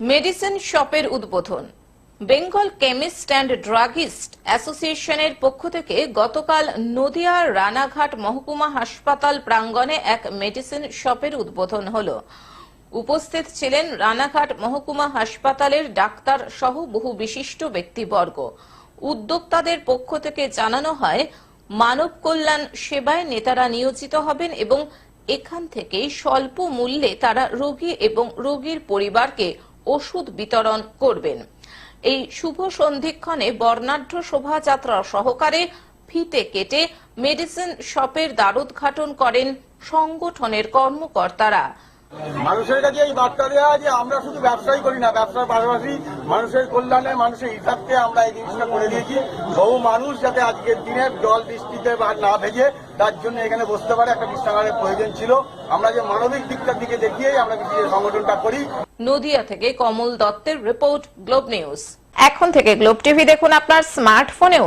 Medicine শপের উদ্বোধন। Bengal chemist and druggist অ্যাসোসিয়েশনের পক্ষ থেকে গতকাল নদিয়ার রানাঘাট মহকুমা হাসপাতাল প্রাঙ্গণে এক মেডিসিন শপের উদ্বোধন হল। উপস্থিত ছিলেন রানাঘাট মহকুমা হাসপাতালের ডাক্তার সহ বহু বিশিষ্ট ব্যক্তিবর্গ। উদ্যোক্তাদের পক্ষ থেকে জানানো হয়, মানব কল্যাণ সেবায় নেতারা নিয়োজিত হবেন এবং এখান থেকে স্বল্প মূল্যে তারা রোগী এবং রোগীর পরিবারকে ওষুধ বিতরণ করবেন। এই শুভ সন্ধিক্ষণে বর্ণাঢ্য শোভাযাত্রা সহকারে ফিতে কেটে মেডিসিন শপের দ্বারোদ্ঘাটন করেন সংগঠনের কর্মকর্তারা। মানুষের কাছে এই বার্তা দেওয়া যে আমরা শুধু ব্যবসাই করি না ব্যবসার পাশাপাশি মানুষের কল্যাণে মানুষের হিসাবকে আমরা এই জিনিসটা করে দিয়েছি। বহু মানুষ যাতে আজকের দিনে জল বৃষ্টিতে বা না ভেজে তার জন্য এখানে বসতে পারে একটা বিশ্রামাগারের প্রয়োজন ছিল। আমরা যে মানবিক দিকটার দিকে দেখিয়েই আমরা কিছু সংগঠনটা করি। নদিয়া থেকে কমল দত্তের রিপোর্ট গ্লোব নিউজ। এখন থেকে গ্লোব টিভি দেখুন আপনার স্মার্টফোনেও।